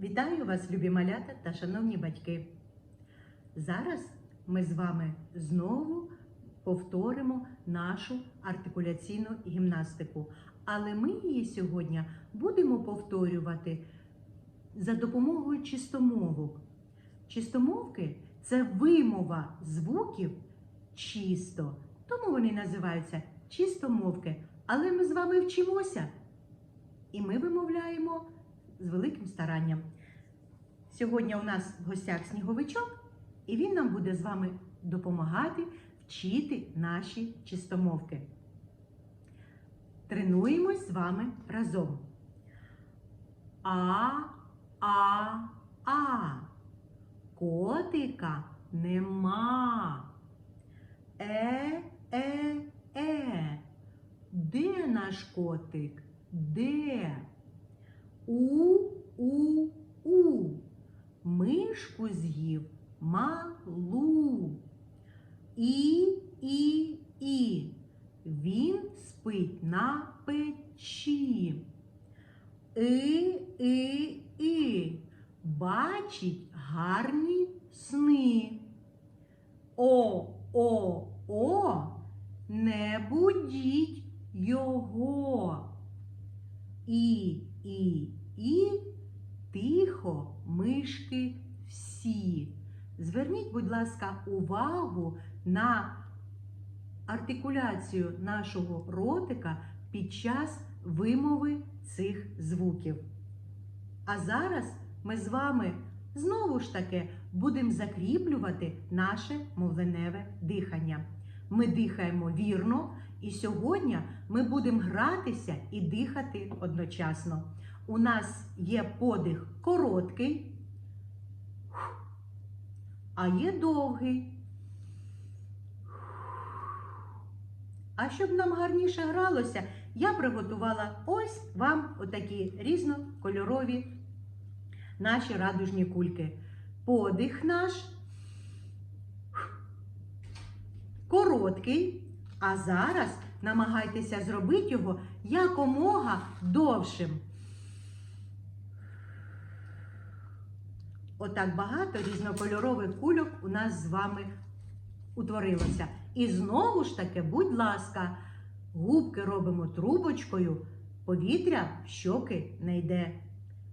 Вітаю вас, любі малята та шановні батьки. Зараз ми з вами знову повторимо нашу артикуляційну гімнастику. Але ми її сьогодні будемо повторювати за допомогою чистомовок. Чистомовки це вимова звуків чисто, тому вони називаються чистомовки. Але ми з вами вчимося і ми вимовляємо з великим старанням. Сьогодні у нас в гостях сніговичок, і він нам буде з вами допомагати вчити наші чистомовки. Тренуємось з вами разом. А, а, а. Котика нема. Е, е, е. Де наш котик? Де? У, у, у. Мишку з'їв малу. І, і, і. Він спить на печі. И, и, і. Бачить гарні сни. О, о, о, не будіть його. І, і, і, тихо, мишки всі. Зверніть, будь ласка, увагу на артикуляцію нашого ротика під час вимови цих звуків. А зараз ми з вами знову ж таки будемо закріплювати наше мовленеве дихання. Ми дихаємо вірно, і сьогодні ми будемо гратися і дихати одночасно. У нас є подих короткий, а є довгий. А щоб нам гарніше гралося, я приготувала ось вам отакі різнокольорові наші радужні кульки. Подих наш короткий, а зараз намагайтеся зробити його якомога довшим. Отак багато різнокольорових кульок у нас з вами утворилося. І знову ж таки, будь ласка, губки робимо трубочкою, повітря в щоки не йде.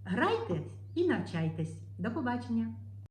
Грайте і навчайтесь. До побачення!